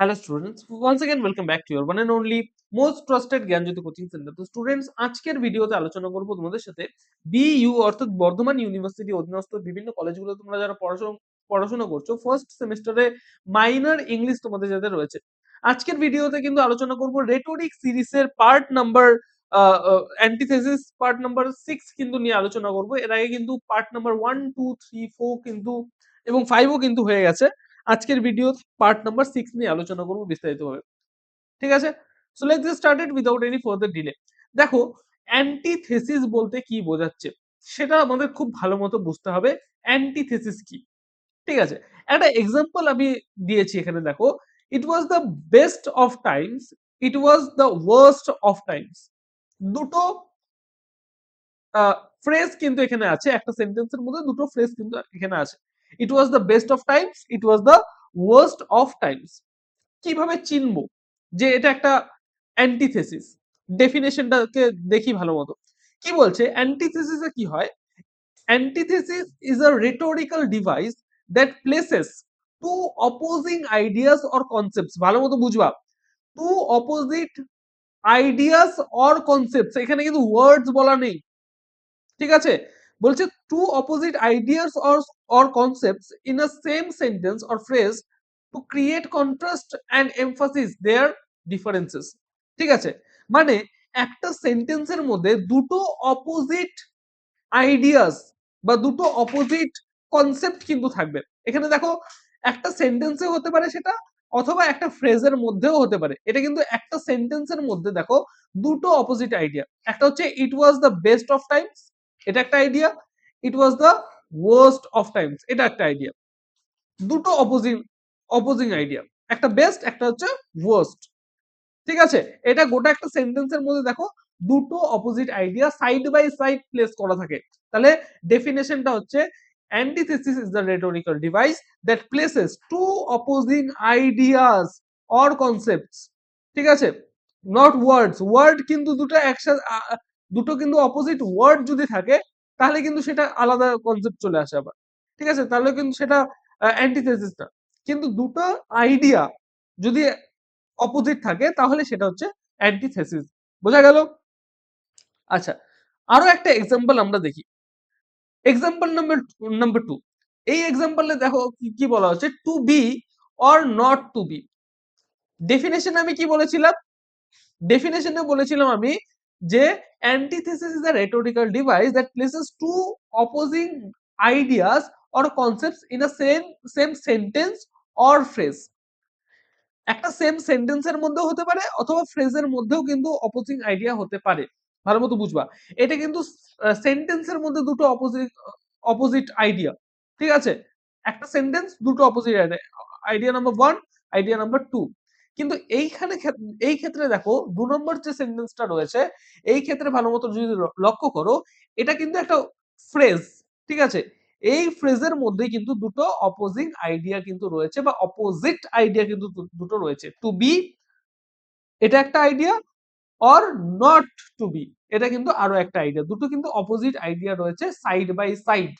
hello students once again welcome back to your one and only most trusted Gyanjyoti coaching centre তো students আজকের ভিডিওতে আলোচনা করব তোমাদের সাথে বিইউ অর্থাৎ বর্ধমান ইউনিভার্সিটি অধীনস্থ বিভিন্ন কলেজগুলো তোমরা যারা পড়াশোনা পড়াশোনা করছো ফার্স্ট সেমিস্টারে মাইনর ইংলিশ তোমাদের যাদের রয়েছে আজকের ভিডিওতে কিন্তু আলোচনা করব রেটোরিক সিরিজের part number antithesis part number six কিন্তু নিয়ে আলোচনা করব এর আগে কিন্তু part number one two three four কিন্তু এবং ফাইভও কিন্তু হয়ে গেছে আজকের ভিডিও পার্ট নাম্বার সিক্স নিয়ে আলোচনা করব বিস্তারিতভাবে। ঠিক আছে? So let's started without any further delay দেখো অ্যান্টিথেসিস বলতে কি বোঝাচ্ছে? সেটা আমাদের খুব ভালো মতো বুঝতে হবে। অ্যান্টিথেসিস কি? ঠিক আছে? একটা এক্সাম্পল আমি দিয়েছি এখানে, দেখো। It was the best of times it was the worst of times দুটো ফ্রেজ কিন্তু এখানে আছে, একটা সেন্টেন্সের মধ্যে দুটো ফ্রেজ কিন্তু এখানে আছে। It was the best of times it was the worst of times কীভাবে চিনবো যে এটা একটা অ্যান্টিথেসিস ডেফিনেশনটাকে দেখি ভালো মতো। কি বলছে? অ্যান্টিথেসিসে কি হয়? Antithesis is a rhetorical device that places two opposing ideas or concepts ভালো মতো বুঝবা। Two opposite ideas or concepts এখানে কিন্তু ওয়ার্ডস বলা নেই। ঠিক আছে? বলছে two opposite ideas or or concepts in a same sentence or phrase to create contrast and emphasis their differences ঠিক আছে? মানে একটা সেন্টেন্সের মধ্যে দুটো অপোজিট আইডিয়াস বা দুটো অপোজিট কনসেপ্ট কিন্তু থাকবে। এখানে দেখো, একটা সেন্টেন্সে হতে পারে সেটা অথবা একটা ফ্রেজের মধ্যেও হতে পারে। এটা কিন্তু একটা সেন্টেন্সের মধ্যে দেখো দুটো অপোজিট আইডিয়া একটা হচ্ছে it was the best of times এটা একটা idea it was the worst of times এটা একটা আইডিয়া দুটো অপোজিং অপোজিং আইডিয়া একটা বেস্ট একটা হচ্ছে ওয়ার্স্ট ঠিক আছে? এটা গোটা একটা সেন্টেন্সের মধ্যে দেখো, দুটো opposite idea side by side place করা থাকে। তাহলে ডেফিনেশনটা হচ্ছে, antithesis is the rhetorical device that places two opposing ideas or concepts. ঠিক আছে? নট ওয়ার্ডস ওয়ার্ড কিন্তু দুটো একসাথে দুটো কিন্তু অপোজিট ওয়ার্ড যদি থাকে তাহলে কিন্তু সেটা আলাদা কনসেপ্ট চলে আসে আবার। ঠিক আছে? তাহলে কিন্তু সেটা অ্যান্টিথেসিস না কিন্তু দুটো আইডিয়া যদি অপোজিট থাকে, তাহলে সেটা হচ্ছে অ্যান্টিথেসিস বোঝা গেল? আচ্ছা আরও একটা এক্সাম্পল আমরা দেখি। এক্সাম্পল নাম্বার নাম্বার টু এই এক্সাম্পলে দেখো কি বলা হচ্ছে? To be or not to be definition আমি কি বলেছিলাম? ডেফিনেশনে বলেছিলাম আমি যে antithesis is a rhetorical device that places two opposing ideas or concepts in a same same sentence or phrase. একটা সেম সেন্টেন্সের মধ্যেও হতে পারে অথবা ফ্রেজের মধ্যেও কিন্তু অপোজিং আইডিয়া হতে পারে। ভালো মতো বুঝবা। এটা কিন্তু সেন্টেন্সের মধ্যে দুটো অপোজিট অপোজিট আইডিয়া ঠিক আছে? একটা সেন্টেন্স দুটো opposite idea idea number one idea number two কিন্তু এইখানে এই ক্ষেত্রে দেখো দু নম্বর যে সেন্টেন্সটা রয়েছে, এই ক্ষেত্রে ভালো মতো যদি লক্ষ্য করো, এটা কিন্তু একটা ফ্রেজ ঠিক আছে? এই ফ্রেজের মধ্যে কিন্তু দুটো অপোজিং আইডিয়া কিন্তু রয়েছে বা অপোজিট আইডিয়া কিন্তু দুটো রয়েছে। টু বি এটা একটা idea or not to be এটা কিন্তু আরও একটা আইডিয়া দুটো কিন্তু অপোজিট আইডিয়া রয়েছে side by side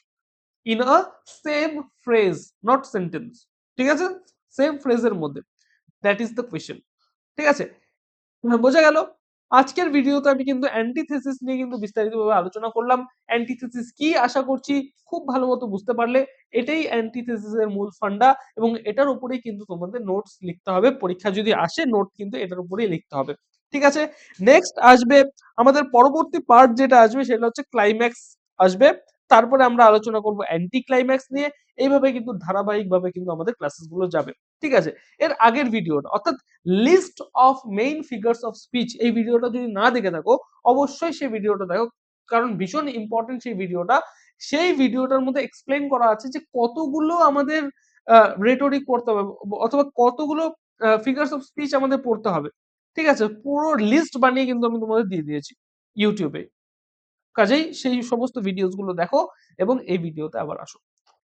in a same phrase not sentence ঠিক আছে? সেম ফ্রেজের মধ্যে। দ্যাট ইজ দ্য কোয়েশ্চেন ঠিক আছে? বোঝা গেল? আজকের ভিডিওতে আমি কিন্তু অ্যান্টিথেসিস নিয়ে কিন্তু বিস্তারিতভাবে আলোচনা করলাম। অ্যান্টিথেসিস কি আশা করছি খুব ভালো মতো বুঝতে পারলে এটাই অ্যান্টিথেসিস এর মূল ফান্ডা এবং এটার উপরেই কিন্তু তোমাদের নোটস লিখতে হবে। পরীক্ষা যদি আসে নোট কিন্তু এটার উপরেই লিখতে হবে। ঠিক আছে? নেক্সট আসবে আমাদের পরবর্তী পার্ট যেটা আসবে সেটা হচ্ছে ক্লাইম্যাক্স আসবে। তারপরে আমরা আলোচনা করব অ্যান্টি ক্লাইম্যাক্স নিয়ে। এইভাবে কিন্তু ধারাবাহিকভাবে কিন্তু আমাদের ক্লাসেসগুলো যাবে। ঠিক আছে? এর আগের ভিডিওটা অর্থাৎ list of main figures of speech এই ভিডিওটা যদি না দেখে থাকো, অবশ্যই সেই ভিডিওটা দেখো। কারণ ভীষণ ইম্পর্টেন্ট সেই ভিডিওটা সেই ভিডিওটার মধ্যে এক্সপ্লেন করা আছে যে কতগুলো আমাদের রেটোরিক পড়তে হবে, অথবা কতগুলো ফিগার্স অফ স্পিচ আমাদের পড়তে হবে। ঠিক আছে? পুরো লিস্ট বানিয়ে কিন্তু আমি তোমাদের দিয়ে দিয়েছি ইউটিউবে কাজেই সেই সমস্ত ভিডিওসগুলো দেখো এবং এই ভিডিওতে আবার আসো।